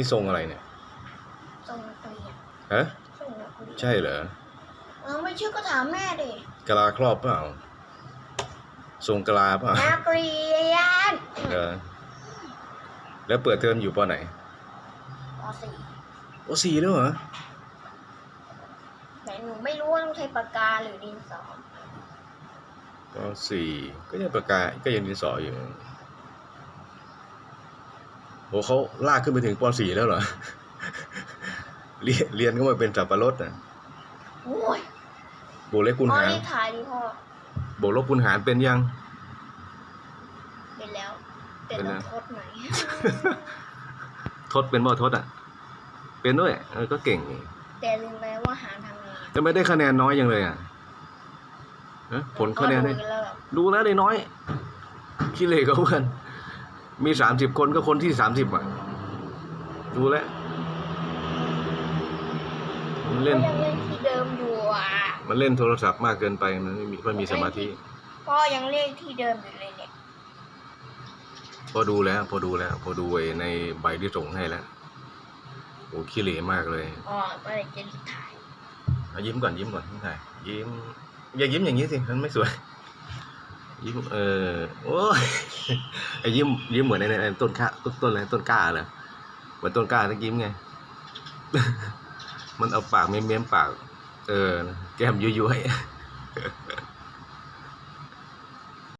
นี่ทรงอะไรเนี่ยส่งนักเรียนฮะส่งนักเรียนใช่เหรอเออไม่เชื่อก็ถามแม่ดิกะลาครอบเปล่าทรงกะลาเปล่านักเรียนเออแล้วเปิดเทอมอยู่ปอไหนปสี่ปอสี่แล้วเหรอแต่หนูไม่รู้ว่าต้องใช้ปากกาหรือดินสอปสี่ก็ยังประกาก็ยังดินสออยู่ โหเขาลากขึ้นไปถึงปสี่แล้วเหรอ เรียนเรียนก็มาเป็นสับปะรดนะโอ้ยบวกเลขคูณพ่อหารรีบถ่ายดิพ่อบวกลบคูณหารเป็นยัง เป็นแล้วแต่เป็นต้แล้องวทดไหน ทดเป็นบ่ทดอะ เป็นด้วยเออก็เก่งนี่แต่ลืมไปว่าหารทำไงทำไมได้คะแนนน้อยยังเลยอะฮะผลคะแนนก็ได้ดูแล้วแบบดูแล้วได้น้อยขี้เหร่เขาเพื่อน มีสามสิบคนก็คนที่สามสิบอะ ดูแล้วมันเล่นก็ยังเล่นที่เดิมอยู่อะ มันเล่นโทรศัพท์มากเกินไปมันไม่มีไม่มีสมาธิพ่อยังเล่นที่เดิมอยู่เลยเนี่ย พอดูแล้ว พอดูแล้ว พอดูไอ้ในใบที่ส่งให้แล้วโอ้ขี้เหร่มากเลยอ๋อก็เลยจะรีบถ่ายเอายิ้มก่อนยิ้มก่อนยิ้มถ่ายยิ้มอย่ายิ้มอย่างนี้สิมันไม่สวย ยิ้มเออโอ้ยไอ้ยิ้มยิ้มเหมือนในในต้นข้าต้นต้นอะไรต้นกล้าเหรอเหมือนต้นกล้าที่ยิ้มไง มันเอาปากเม้มๆปาก เออ แก้มย้อยๆ